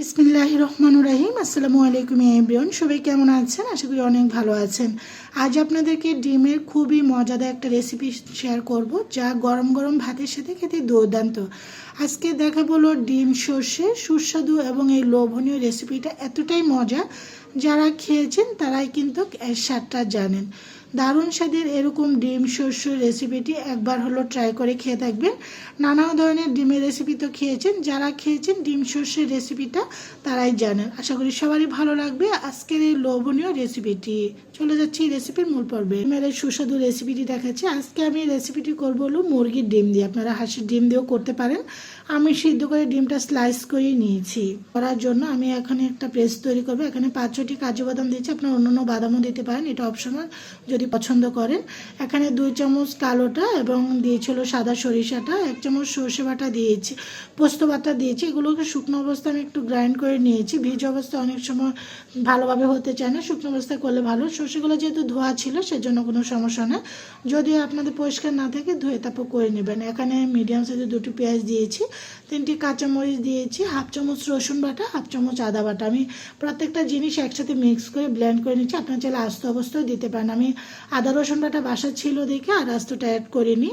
বিসমিল্লাহ রহমান রাহিম। আসসালামু আলাইকুম এভরিওয়ান। সবাই কেমন আছেন? আশা করি অনেক ভালো আছেন। আজ আপনাদেরকে ডিমের খুবই মজাদার একটা রেসিপি শেয়ার করব, যা গরম গরম ভাতের সাথে খেতে দুর্দান্ত। আজকে দেখা বলো ডিম সর্ষে, সুস্বাদু এবং এই লোভনীয় রেসিপিটা এতটাই মজা। যারা খেয়েছেন, তারাই কিন্তু এর স্বাদটা জানেন। দারুণ স্বাদের এরকম ডিম শস্য রেসিপিটি একবার হলো ট্রাই করে খেয়ে থাকবেন নানা ধরনের ডিমের রেসিপি তো খেয়েছেন, যারা খেয়েছেন ডিম শস্যের রেসিপিটা তারাই জানেন। আশা করি সবারই ভালো লাগবে আজকের এই লোভনীয় রেসিপিটি চলে যাচ্ছি রেসিপির মূল পর্বে। এই সুস্বাদু রেসিপিটি দেখাচ্ছি। আজকে আমি রেসিপিটি করব হলো মুরগির ডিম দিয়ে। আপনারা হাঁসের ডিম দিয়েও করতে পারেন। আমি সিদ্ধ করে ডিমটা স্লাইস করে নিয়েছি। করার জন্য আমি এখানে একটা পেস্ট তৈরি করব। এখানে পাঁচ ছটি কাজু বাদাম দিয়েছি। আপনার অন্যান্য বাদামও দিতে পারেন। এটা অপশনাল যদি পছন্দ করেন। এখানে দুই চামচ কালোটা এবং দিয়েছিল সাদা সরিষাটা, এক চামচ সর্ষে বাটা দিয়েছি, পোস্ত বাটা দিয়েছি। এগুলোকে শুকনো অবস্থায় আমি একটু গ্রাইন্ড করে নিয়েছি। ভিজ অবস্থায় অনেক সময় ভালোভাবে হতে চায় না, শুকনো অবস্থায় করলে ভালো। সর্ষেগুলো যেহেতু ধোয়া ছিল, সেজন্য কোনো সমস্যা না। যদি আপনাদের পরিষ্কার না থাকে, ধুয়ে তারপর করে নেবেন। এখানে মিডিয়াম সাইজে দুটি পেঁয়াজ দিয়েছি, তিনটি কাঁচামরিচ দিয়েছি, হাফ চামচ রসুন বাটা, হাফ চামচ আদা বাটা। আমি প্রত্যেকটা জিনিস একসাথে মিক্স করে ব্লেন্ড করে নিচ্ছি। আপনার চাইলে আস্ত অবস্থায় দিতে পারেন। আমি আদা রসুন বাটা বাসা ছিল দেখে আর আস্তটা অ্যাড করিনি।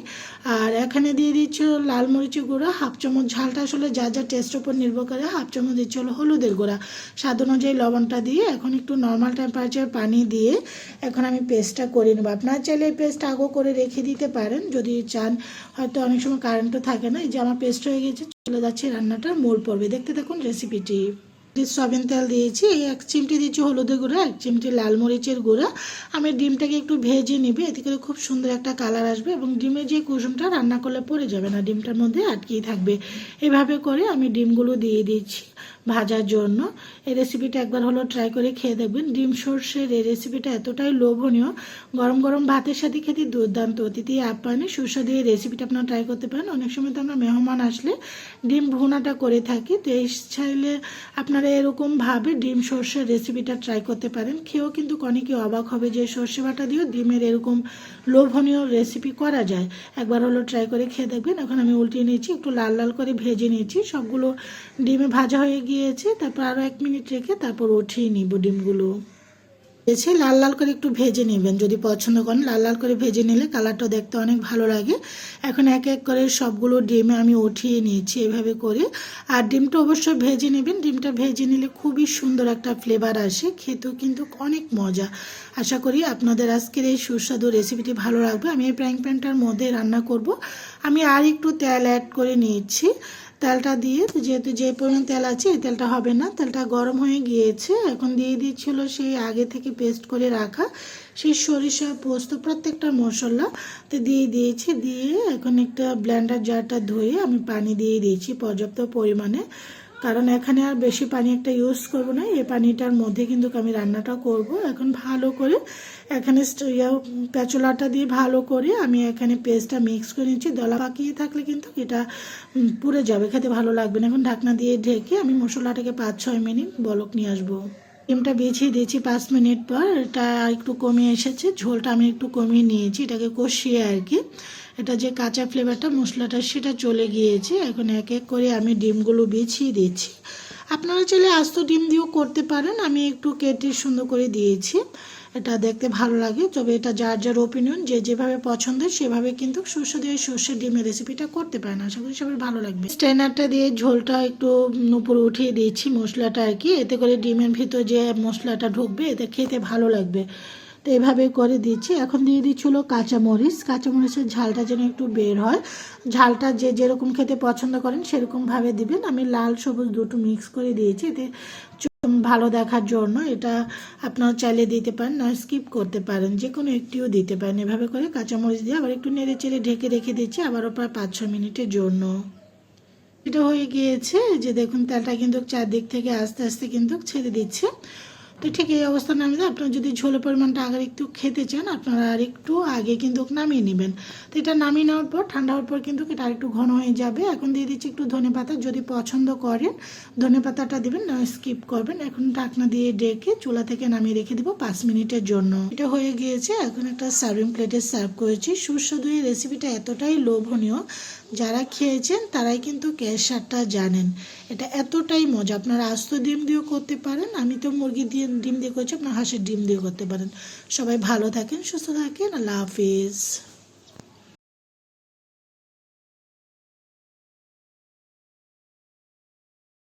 আর এখানে দিয়ে দিচ্ছি লাল মরিচের গুঁড়া, হাফ চামচ ঝালটা আসলে যা যা টেস্টের উপর নির্ভর করে, হাফ চামচ দিচ্ছি হলো হলুদের গুঁড়া। স্বাদ অনুযায়ী লবণটা দিয়ে এখন একটু নর্মাল টেম্পারেচার পানি দিয়ে এখন আমি পেস্টটা করে নেব। আপনার চাইলে এই পেস্ট আগো করে রেখে দিতে পারেন, যদি চান। হয়তো অনেক সময় কারেন্টও থাকে না, এই যে আমার পেস্ট হয়ে গেছে, চলে যাচ্ছে রান্নাটার মূল পর্বে। দেখতে থাকুন রেসিপিটি সয়াবিন তেল দিয়েছি, এই এক চিমটি দিয়েছি হলুদের গুঁড়া, এক চিমটি লাল মরিচের গুঁড়া। আমি ডিমটাকে একটু ভেজে নিবে, এতে করে খুব সুন্দর একটা কালার আসবে এবং ডিমের যে কুসুমটা রান্না করলে পড়ে যাবে না, ডিমটার মধ্যে আটকেই থাকবে। এভাবে করে আমি ডিমগুলো দিয়ে দিচ্ছি ভাজার জন্য। এই রেসিপিটা একবার হলো ট্রাই করে খেয়ে দেখবেন। ডিম সর্ষের এই রেসিপিটা এতটাই লোভনীয়। গরম গরম ভাতের সাথে খেতে দুর্দান্ত। অতিথি আপ্যায়নে সুস্বাদু এই রেসিপিটা আপনারা ট্রাই করতে পারেন। অনেক সময় তো আমরা মেহমান আসলে ডিম ভুনাটা করে থাকি। তো এই চাইলে আপনারা এরকমভাবে ডিম সর্ষের রেসিপিটা ট্রাই করতে পারেন। খেয়েও কিন্তু অনেকে অবাক হবে যে সর্ষে বাটা দিয়েও ডিমের এরকম লোভনীয় রেসিপি করা যায়। একবার হলো ট্রাই করে খেয়ে দেখবেন। এখন আমি উল্টিয়ে নিয়েছি, একটু লাল লাল করে ভেজে নিয়েছি। সবগুলো ডিমে ভাজা হয়ে গিয়েছে, তারপর আরও এক মিনিট রেখে তারপর উঠিয়ে নিব ডিমগুলো। ভেজে লাল লাল করে একটু ভেজে নেবেন, যদি পছন্দ করেন। লাল লাল করে ভেজে নিলে কালারটা দেখতে অনেক ভালো লাগে। এখন এক এক করে সবগুলো ডিমে আমি উঠিয়ে নিয়েছি এভাবে করে। আর ডিমটা অবশ্যই ভেজে নেবেন। ডিমটা ভেজে নিলে খুবই সুন্দর একটা ফ্লেভার আসে, খেতেও কিন্তু অনেক মজা। আশা করি আপনাদের আজকের এই সুস্বাদু রেসিপিটি ভালো লাগবে। আমি এই প্যাং প্যানটার মধ্যে রান্না করব। আমি আর একটু তেল অ্যাড করে নিয়েছি। তেলটা দিয়ে যেহেতু যে পরিমাণ তেল আছে, এই তেলটা হবে না। তেলটা গরম হয়ে গিয়েছে। এখন দিয়ে দিচ্ছিল সেই আগে থেকে পেস্ট করে রাখা সেই সরিষা পোস্ত, প্রত্যেকটা মশলা। তো দিয়ে দিয়েছি, দিয়ে এখন একটা ব্ল্যান্ডার জারটা ধুয়ে আমি পানি দিয়ে দিয়েছি পর্যাপ্ত পরিমাণে। কারণ এখানে আর বেশি পানি একটা ইউজ করব না। এই পানিটার মধ্যে কিন্তু আমি রান্নাটা করব। এখন ভালো করে এখানে প্যাচলাটা দিয়ে ভালো করে আমি এখানে পেস্টটা মিক্স করে নিচ্ছি। দলা পাকিয়ে থাকলে কিন্তু এটা পুড়ে যাবে। খেতে ভালো লাগবে না। এখন ঢাকনা দিয়ে ঢেকে আমি মশলাটাকে পাঁচ ছয় মিনিট বলক নিয়ে আসব। ডিমটা বেছিয়ে দিয়েছি পাঁচ মিনিট পর। এটা একটু কমে এসেছে। ঝোলটা আমি একটু কমিয়ে নিয়েছি। এটাকে কষিয়ে আর কি। এটা যে কাঁচা ফ্লেভারটা মশলাটা, সেটা চলে গিয়েছে। এখন এক এক করে আমি ডিমগুলো বেছিয়ে দিয়েছি আপনারা চাইলে আস্ত ডিম দিয়েও করতে পারেন। আমি একটু কেটে সুন্দর করে দিয়েছি। এটা দেখতে ভালো লাগে। তবে এটা যার যার ওপিনিয়ন যে যেভাবে পছন্দের সেভাবে কিন্তু সর্ষে দিয়ে সর্ষের ডিমের রেসিপিটা করতে পারেন। আশা করি সবার ভালো লাগবে। স্ট্যান্ডারটা দিয়ে ঝোলটা একটু উপরে উঠিয়ে দিয়েছি মশলাটা আর কি। এতে করে ডিমের ভিতর যে মশলাটা ঢুকবে এতে খেতে ভালো লাগবে। তো এভাবে করে দিচ্ছি। এখন দিয়ে দিচ্ছিল কাঁচামরিচ। কাঁচামরিচের ঝালটা যেন একটু বের হয়। ঝালটা যে যেরকম খেতে পছন্দ করেন সেরকমভাবে দিবেন। আমি লাল সবুজ দুটো মিক্স করে দিয়েছি। এতে ভালো দেখার জন্য এটা আপনারা চাইলে দিতে পারেন, না স্কিপ করতে পারেন যে কোনো একটিও দিতে পারেন। এভাবে করে কাঁচামরিচ দিয়ে আবার একটু নেড়ে চেড়ে ঢেকে রেখে দিচ্ছি, আবারও প্রায় পাঁচ ছ মিনিটের জন্য। এটা হয়ে গিয়েছে, যে দেখুন তেলটা কিন্তু চারদিক থেকে আস্তে আস্তে কিন্তু ছেড়ে দিচ্ছে। তো ঠিক এই অবস্থা নামিয়ে আপনারা যদি ঝোলের পরিমাণটা আগে একটু খেতে চান, আপনারা আর একটু আগে কিন্তু নামিয়ে নেবেন। তো এটা নামিয়ে নেওয়ার পর, ঠান্ডা হওয়ার পর কিন্তু এটা আরেকটু ঘন হয়ে যাবে। এখন দিয়ে দিচ্ছি একটু ধনে পাতা। যদি পছন্দ করেন, ধনে পাতাটা দিবেন, না স্কিপ করবেন। এখন ঢাকনা দিয়ে ডেকে চুলা থেকে নামিয়ে রেখে দেবো পাঁচ মিনিটের জন্য। এটা হয়ে গিয়েছে। এখন একটা সার্ভিং প্লেটে সার্ভ করেছি। সুস্বাদু এই রেসিপিটা এতটাই লোভনীয় যারা খেয়েছেন, তারাই কিন্তু কেশারটা জানেন। এটা এতটাই মজা। আপনারা আস্ত ডিম দিয়েও করতে পারেন, আমি তো মুরগি দিয়ে ডিম দিয়ে করছি, আপনার হাঁসের ডিম দিয়ে করতে পারেন। সবাই ভালো থাকেন, সুস্থ থাকেন, আল্লাহ হাফিজ।